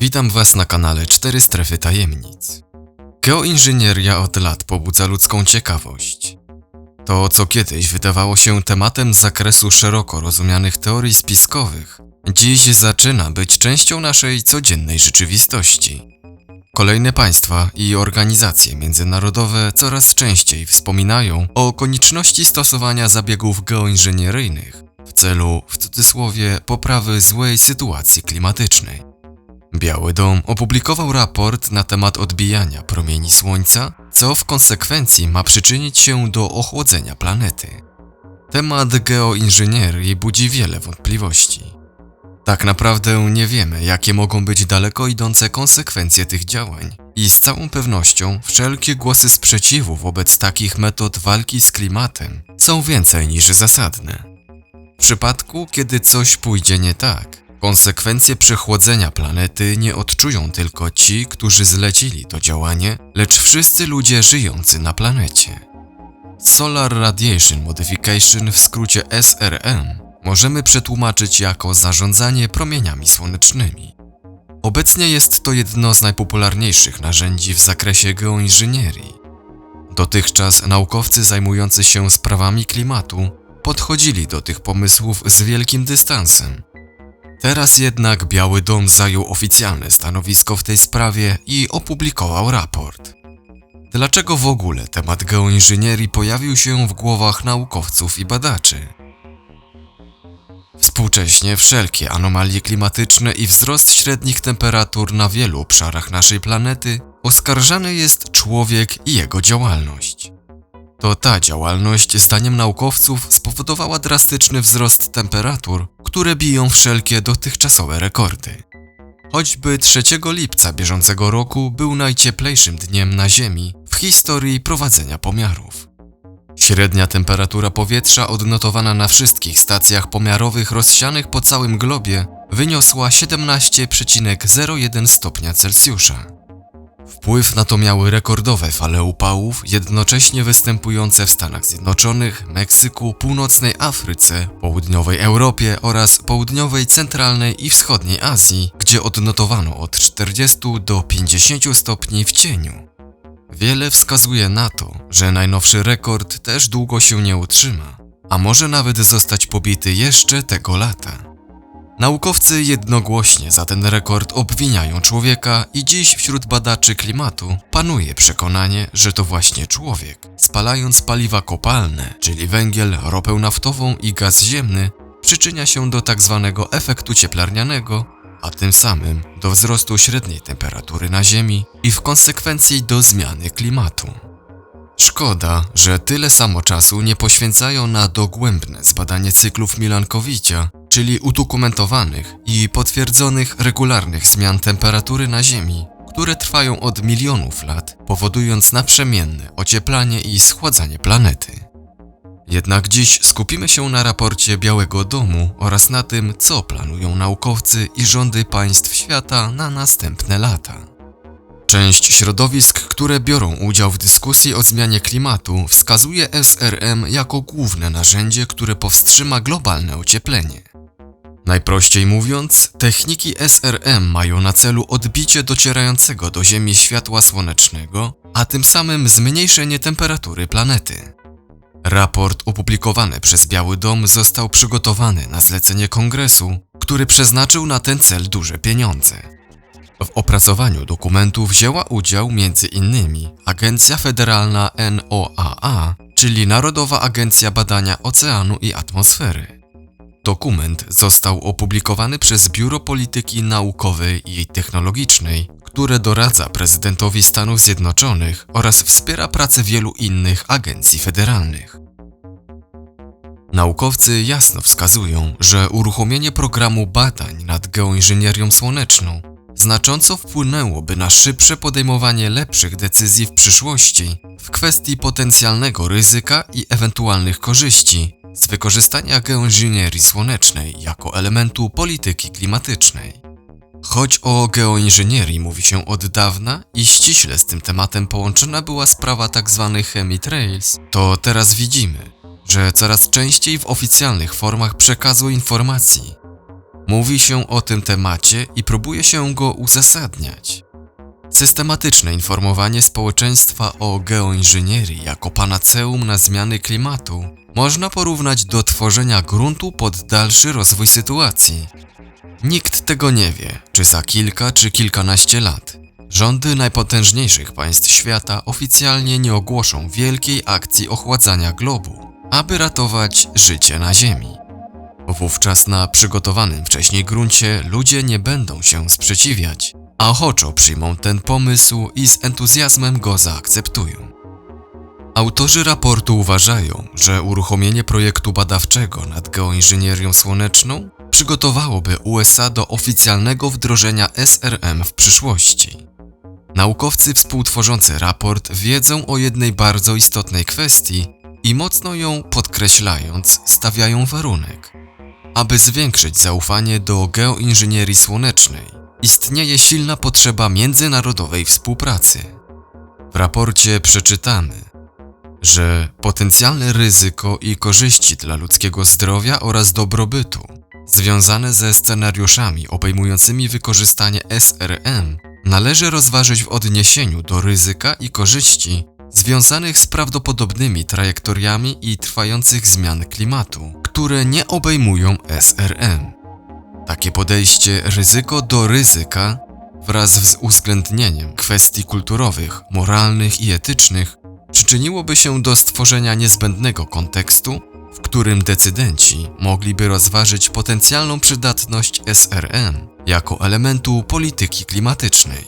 Witam Was na kanale 4 Strefy Tajemnic. Geoinżynieria od lat pobudza ludzką ciekawość. To, co kiedyś wydawało się tematem z zakresu szeroko rozumianych teorii spiskowych, dziś zaczyna być częścią naszej codziennej rzeczywistości. Kolejne państwa i organizacje międzynarodowe coraz częściej wspominają o konieczności stosowania zabiegów geoinżynieryjnych w celu, w cudzysłowie, poprawy złej sytuacji klimatycznej. Biały Dom opublikował raport na temat odbijania promieni Słońca, co w konsekwencji ma przyczynić się do ochłodzenia planety. Temat geoinżynierii budzi wiele wątpliwości. Tak naprawdę nie wiemy, jakie mogą być daleko idące konsekwencje tych działań, i z całą pewnością wszelkie głosy sprzeciwu wobec takich metod walki z klimatem są więcej niż zasadne. W przypadku, kiedy coś pójdzie nie tak, konsekwencje przechłodzenia planety nie odczują tylko ci, którzy zlecili to działanie, lecz wszyscy ludzie żyjący na planecie. Solar Radiation Modification, w skrócie SRM, możemy przetłumaczyć jako zarządzanie promieniami słonecznymi. Obecnie jest to jedno z najpopularniejszych narzędzi w zakresie geoinżynierii. Dotychczas naukowcy zajmujący się sprawami klimatu podchodzili do tych pomysłów z wielkim dystansem. Teraz jednak Biały Dom zajął oficjalne stanowisko w tej sprawie i opublikował raport. Dlaczego w ogóle temat geoinżynierii pojawił się w głowach naukowców i badaczy? Współcześnie wszelkie anomalie klimatyczne i wzrost średnich temperatur na wielu obszarach naszej planety oskarżany jest człowiek i jego działalność. To ta działalność, zdaniem naukowców, spowodowała drastyczny wzrost temperatur, które biją wszelkie dotychczasowe rekordy. Choćby 3 lipca bieżącego roku był najcieplejszym dniem na Ziemi w historii prowadzenia pomiarów. Średnia temperatura powietrza odnotowana na wszystkich stacjach pomiarowych rozsianych po całym globie wyniosła 17,01 stopnia Celsjusza. Wpływ na to miały rekordowe fale upałów, jednocześnie występujące w Stanach Zjednoczonych, Meksyku, północnej Afryce, południowej Europie oraz południowej, centralnej i wschodniej Azji, gdzie odnotowano od 40 do 50 stopni w cieniu. Wiele wskazuje na to, że najnowszy rekord też długo się nie utrzyma, a może nawet zostać pobity jeszcze tego lata. Naukowcy jednogłośnie za ten rekord obwiniają człowieka i dziś wśród badaczy klimatu panuje przekonanie, że to właśnie człowiek, spalając paliwa kopalne, czyli węgiel, ropę naftową i gaz ziemny, przyczynia się do tzw. Tak efektu cieplarnianego, a tym samym do wzrostu średniej temperatury na Ziemi i w konsekwencji do zmiany klimatu. Szkoda, że tyle samo czasu nie poświęcają na dogłębne zbadanie cyklów Milankowicia, czyli udokumentowanych i potwierdzonych regularnych zmian temperatury na Ziemi, które trwają od milionów lat, powodując naprzemienne ocieplanie i schładzanie planety. Jednak dziś skupimy się na raporcie Białego Domu oraz na tym, co planują naukowcy i rządy państw świata na następne lata. Część środowisk, które biorą udział w dyskusji o zmianie klimatu, wskazuje SRM jako główne narzędzie, które powstrzyma globalne ocieplenie. Najprościej mówiąc, techniki SRM mają na celu odbicie docierającego do Ziemi światła słonecznego, a tym samym zmniejszenie temperatury planety. Raport opublikowany przez Biały Dom został przygotowany na zlecenie kongresu, który przeznaczył na ten cel duże pieniądze. W opracowaniu dokumentu wzięła udział m.in. Agencja Federalna NOAA, czyli Narodowa Agencja Badania Oceanu i Atmosfery. Dokument został opublikowany przez Biuro Polityki Naukowej i Technologicznej, które doradza prezydentowi Stanów Zjednoczonych oraz wspiera pracę wielu innych agencji federalnych. Naukowcy jasno wskazują, że uruchomienie programu badań nad geoinżynierią słoneczną znacząco wpłynęłoby na szybsze podejmowanie lepszych decyzji w przyszłości w kwestii potencjalnego ryzyka i ewentualnych korzyści z wykorzystania geoinżynierii słonecznej jako elementu polityki klimatycznej. Choć o geoinżynierii mówi się od dawna i ściśle z tym tematem połączona była sprawa tzw. Tak chemitrails, to teraz widzimy, że coraz częściej w oficjalnych formach przekazu informacji Mówi się o tym temacie i próbuje się go uzasadniać. Systematyczne informowanie społeczeństwa o geoinżynierii jako panaceum na zmiany klimatu można porównać do tworzenia gruntu pod dalszy rozwój sytuacji. Nikt tego nie wie, czy za kilka czy kilkanaście lat. Rządy najpotężniejszych państw świata oficjalnie nie ogłoszą wielkiej akcji ochładzania globu, aby ratować życie na Ziemi. Wówczas na przygotowanym wcześniej gruncie ludzie nie będą się sprzeciwiać, a ochoczo przyjmą ten pomysł i z entuzjazmem go zaakceptują. Autorzy raportu uważają, że uruchomienie projektu badawczego nad geoinżynierią słoneczną przygotowałoby USA do oficjalnego wdrożenia SRM w przyszłości. Naukowcy współtworzący raport wiedzą o jednej bardzo istotnej kwestii i mocno ją podkreślając, stawiają warunek. Aby zwiększyć zaufanie do geoinżynierii słonecznej, istnieje silna potrzeba międzynarodowej współpracy. W raporcie przeczytamy, że potencjalne ryzyko i korzyści dla ludzkiego zdrowia oraz dobrobytu związane ze scenariuszami obejmującymi wykorzystanie SRM należy rozważyć w odniesieniu do ryzyka i korzyści związanych z prawdopodobnymi trajektoriami i trwających zmian klimatu, które nie obejmują SRM. Takie podejście ryzyko do ryzyka wraz z uwzględnieniem kwestii kulturowych, moralnych i etycznych przyczyniłoby się do stworzenia niezbędnego kontekstu, w którym decydenci mogliby rozważyć potencjalną przydatność SRM jako elementu polityki klimatycznej.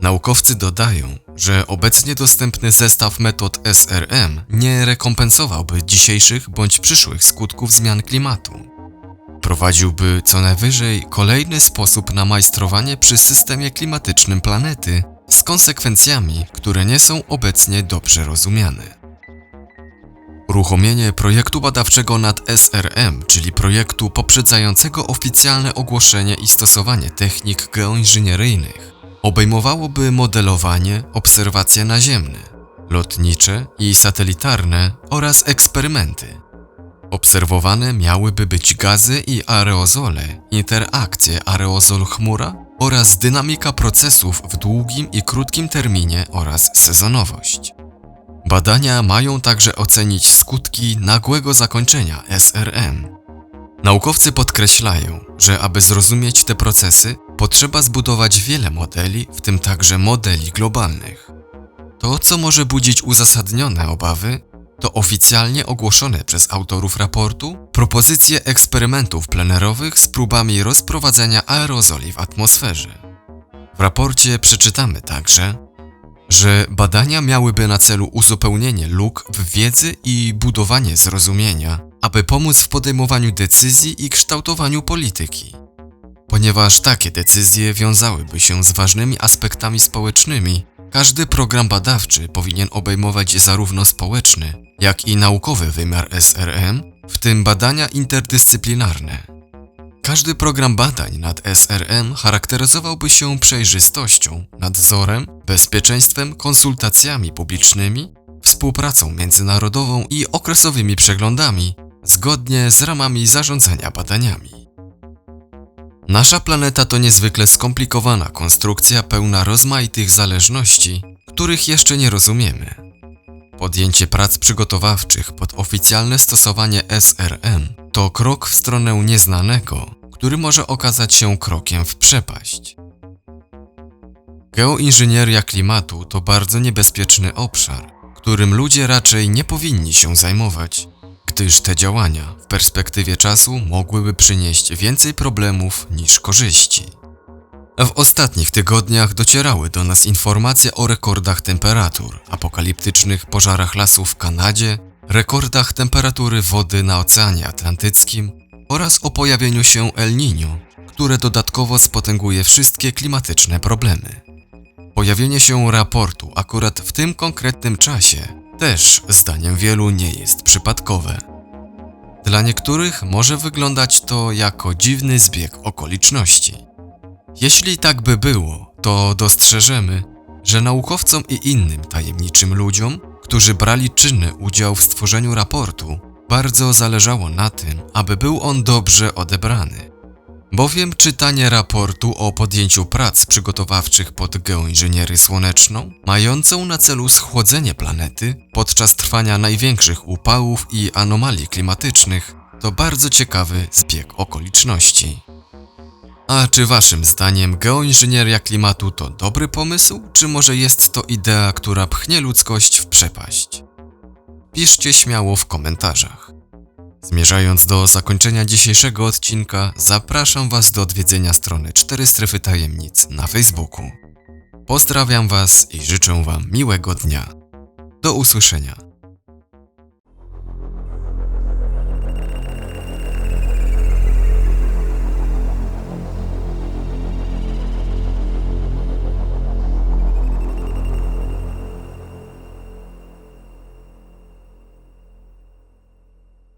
Naukowcy dodają, że obecnie dostępny zestaw metod SRM nie rekompensowałby dzisiejszych bądź przyszłych skutków zmian klimatu. Prowadziłby co najwyżej kolejny sposób na majstrowanie przy systemie klimatycznym planety z konsekwencjami, które nie są obecnie dobrze rozumiane. Uruchomienie projektu badawczego nad SRM, czyli projektu poprzedzającego oficjalne ogłoszenie i stosowanie technik geoinżynieryjnych, obejmowałoby modelowanie, obserwacje naziemne, lotnicze i satelitarne oraz eksperymenty. Obserwowane miałyby być gazy i aerozole, interakcje aerozol-chmura oraz dynamika procesów w długim i krótkim terminie oraz sezonowość. Badania mają także ocenić skutki nagłego zakończenia SRM. Naukowcy podkreślają, że aby zrozumieć te procesy, potrzeba zbudować wiele modeli, w tym także modeli globalnych. To, co może budzić uzasadnione obawy, to oficjalnie ogłoszone przez autorów raportu propozycje eksperymentów plenerowych z próbami rozprowadzenia aerozoli w atmosferze. W raporcie przeczytamy także, że badania miałyby na celu uzupełnienie luk w wiedzy i budowanie zrozumienia, aby pomóc w podejmowaniu decyzji i kształtowaniu polityki. Ponieważ takie decyzje wiązałyby się z ważnymi aspektami społecznymi, każdy program badawczy powinien obejmować zarówno społeczny, jak i naukowy wymiar SRM, w tym badania interdyscyplinarne. Każdy program badań nad SRM charakteryzowałby się przejrzystością, nadzorem, bezpieczeństwem, konsultacjami publicznymi, współpracą międzynarodową i okresowymi przeglądami, zgodnie z ramami zarządzania badaniami. Nasza planeta to niezwykle skomplikowana konstrukcja pełna rozmaitych zależności, których jeszcze nie rozumiemy. Podjęcie prac przygotowawczych pod oficjalne stosowanie SRM to krok w stronę nieznanego, który może okazać się krokiem w przepaść. Geoinżynieria klimatu to bardzo niebezpieczny obszar, którym ludzie raczej nie powinni się zajmować, gdyż te działania w perspektywie czasu mogłyby przynieść więcej problemów niż korzyści. W ostatnich tygodniach docierały do nas informacje o rekordach temperatur, apokaliptycznych pożarach lasów w Kanadzie, rekordach temperatury wody na Oceanie Atlantyckim oraz o pojawieniu się El Niño, które dodatkowo spotęguje wszystkie klimatyczne problemy. Pojawienie się raportu akurat w tym konkretnym czasie też, zdaniem wielu, nie jest przypadkowe. Dla niektórych może wyglądać to jako dziwny zbieg okoliczności. Jeśli tak by było, to dostrzeżemy, że naukowcom i innym tajemniczym ludziom, którzy brali czynny udział w stworzeniu raportu, bardzo zależało na tym, aby był on dobrze odebrany. Bowiem czytanie raportu o podjęciu prac przygotowawczych pod geoinżynierię słoneczną, mającą na celu schłodzenie planety podczas trwania największych upałów i anomalii klimatycznych, to bardzo ciekawy zbieg okoliczności. A czy waszym zdaniem geoinżynieria klimatu to dobry pomysł, czy może jest to idea, która pchnie ludzkość w przepaść? Piszcie śmiało w komentarzach. Zmierzając do zakończenia dzisiejszego odcinka, zapraszam Was do odwiedzenia strony 4 Strefy Tajemnic na Facebooku. Pozdrawiam Was i życzę Wam miłego dnia. Do usłyszenia.